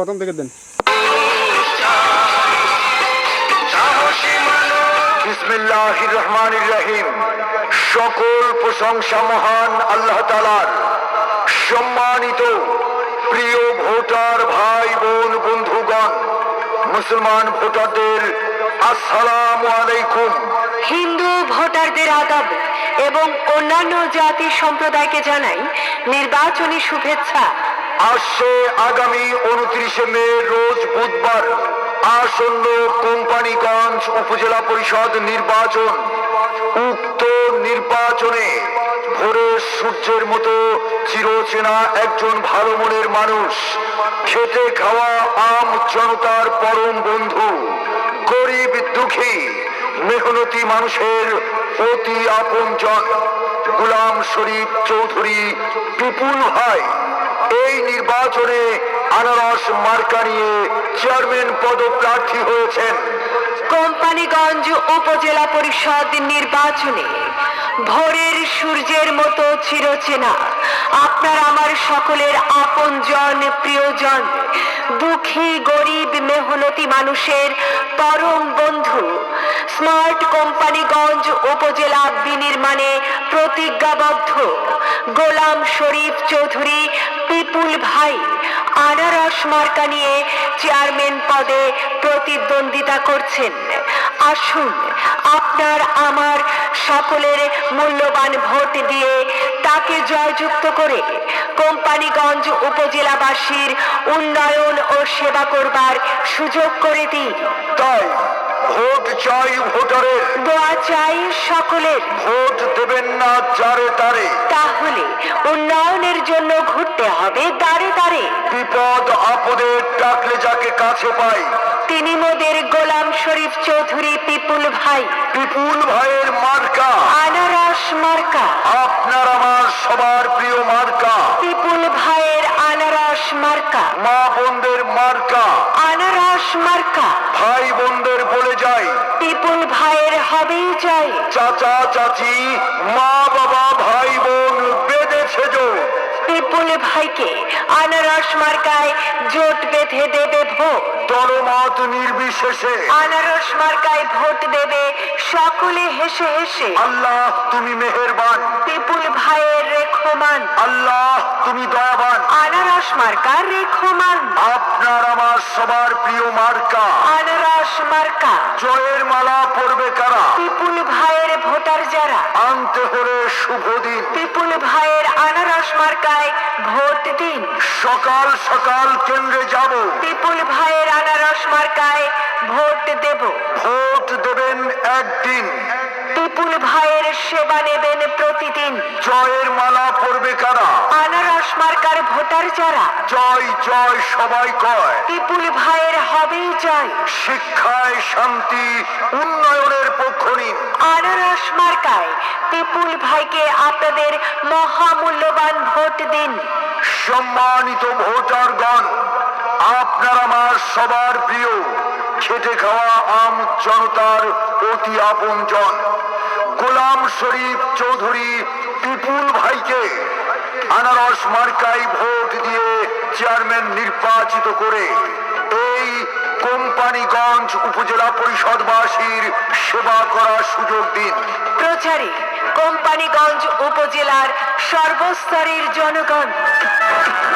প্রথম থেকে দেন। বিসমিল্লাহির রহমানির রহিম। সকল প্রশংসা মহান আল্লাহ তালার সম্মানিত প্রিয় ভোটার ভাই বোন বন্ধুগণ মুসলমান ভোটারদের আসসালামু আলাইকুম। হিন্দু ভোটারদের আদাব এবং অন্যান্য জাতি সম্প্রদায়কে জানাই নির্বাচনী শুভেচ্ছা। আসছে আগামী উনত্রিশে মে রোজ বুধবার আসন্ন কোম্পানিগঞ্জ উপজেলা পরিষদ নির্বাচন। উক্ত নির্বাচনে ভোরের সূর্যের মতো চিরচেনা একজন ভালো মনের মানুষ খেতে খাওয়া আম জনতার পরম বন্ধু, গরিব দুঃখী, মেহনতি মানুষের অতি আপনজন, গুলাম শরীফ চৌধুরী বিপুল ভাই। এই নির্বাচনে আনারস মার্কা নিয়ে চেয়ারম্যান পদপ্রার্থী হয়েছেন। কোম্পানিগঞ্জ উপজেলা পরিষদ নির্বাচনে ভোরের সূর্যের মতো চিরচেনা। আপনার, আমার সকলের আপনজন, প্রিয়জন, দুঃখী মেহনতি মানুষের পরম বন্ধু। স্মার্ট কোম্পানিগঞ্জ উপজেলা বিনির্মাণে প্রতিজ্ঞাবদ্ধ। গোলাম শরীফ চৌধুরী পিপুল ভাই আনারস মার্কা নিয়ে চেয়ারম্যান পদে প্রতিদ্বন্দ্বিতা করছেন। আসুন আপনার আমার সকলের মূল্যবান ভোট দিয়ে তাকে জয়যুক্ত করে কোম্পানিগঞ্জ উপজেলাবাসীর উন্নয়ন ও সেবা করবার সুযোগ করে দিন। তাই ভোট চাই ভোটারের দোয়া চাই সকলের। ভোট দেবেন না যারে তারে। তাহলে উন্নয়নের জন্য ঘুরতে হবে দাঁড়ে দাঁড়ে বিপদ ডাকলে যাকে কাছে পাই। তিনি মোদের গোলাম শরীফ চৌধুরী পিপুল ভাই। বিপুল ভাইয়ের মার্কা। আনারস মার্কা। আপনার আমার সবার প্রিয় মার্কা। পিপুল ভাইয়ের আনারস মার্কা। মা বোনদের মার্কা। আনারস মার্কা। ভাই বোনদের বলে যাই। পিপুল ভাইয়ের হবেই চাই চাচা চাচি মা বাবা ভাই বোন পিপুল ভাইকে আনারস মার্কায় জোট বেঁধে দেবে ভোট। দলমত নির্বিশেষে। আনারস মার্কায় ভোট দেবে সকলে হেসে হেসে। আল্লাহ তুমি মেহেরবান। পিপুল ভাইয়ের রেখমান। আল্লাহ তুমি দয়াবান। আনারস মার্কা রেখমান। আপনার আমার সবার প্রিয় মার্কা। আনারস মার্কা। জয়ের মালা পড়বে কারা? পিপুল ভাইয়ের ভোটার যারা। আনতে হলে শুভ দিন। ভাইয়ের আনারস মার্কায় ভোট দিন সকাল সকাল কেন্দ্রে যাব। পিপুল ভাইয়ের আনারস মার্কায় ভোট দেব। ভোট দেবেন একদিন। পিপুল ভাইয়ের সেবা নেবেন প্রতিদিন। জয়ের মালা পড়বে কারা? আনারস মার্কার ভোটার যারা? জয় জয় সবাই কয়। পিপুল ভাইয়ের হবেই জয়। শিক্ষায় শান্তি উন্নয়নের পক্ষ আনারস মার্কায়। পিপুল ভাইকে আপনাদের মহামূল্যবান ভোট দিন। সম্মানিত ভোটারগণ, আপনার আমার সবার প্রিয় খেটে খাওয়া আম জনতার অতি আপনজন, গোলাম শরীফ চৌধুরী বিপুল ভাইকে আনারস মার্কাই ভোট দিয়ে চেয়ারম্যান নির্বাচিত করে এই কোম্পানিগঞ্জ উপজেলা পরিষদবাসীর সেবা করার সুযোগ দিন। প্রচারে কোম্পানিগঞ্জ উপজেলার সর্বস্তরের জনগণ।